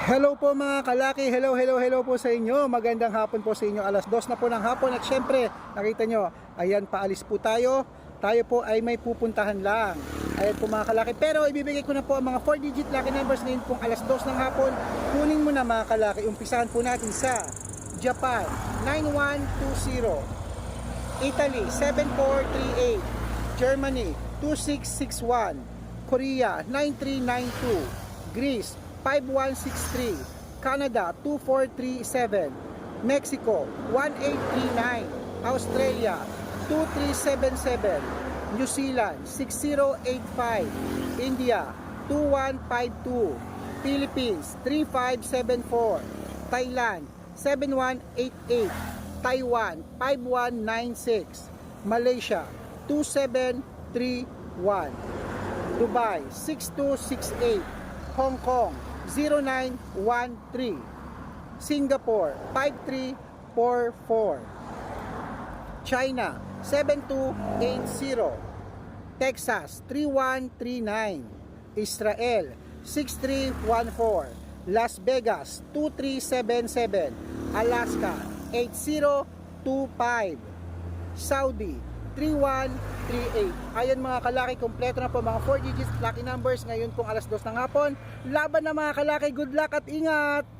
Hello po mga kalaki, hello, hello, hello po sa inyo. Magandang hapon po sa inyo. Alas dos na po ng hapon at syempre, nakita nyo, ayan, paalis po tayo. Tayo po ay may pupuntahan lang. Ayan po mga kalaki. Pero ibibigay ko na po ang mga 4-digit lucky numbers ngayon pong alas dos ng hapon. Kunin mo na mga kalaki. Umpisahan po natin sa Japan, 9120. Italy, 7438. Germany, 2661. Korea, 9392. Greece, 5163. Canada, 2437. Mexico, 1839. Australia, 2377. New Zealand, 6085. India, 2152. Philippines, 3574. Thailand, 7188. Taiwan 5196 Malaysia 2731 Dubai 6268 Hong Kong 0913 Singapore 5344 China 7280 Texas 3139 Israel 6314 Las Vegas 2377 Alaska 8025 Saudi 3138 Ayan mga kalaki, kompleto na po mga 4 digits lucky numbers ngayon pong alas 2 ng hapon. Laban na mga kalaki, good luck at ingat!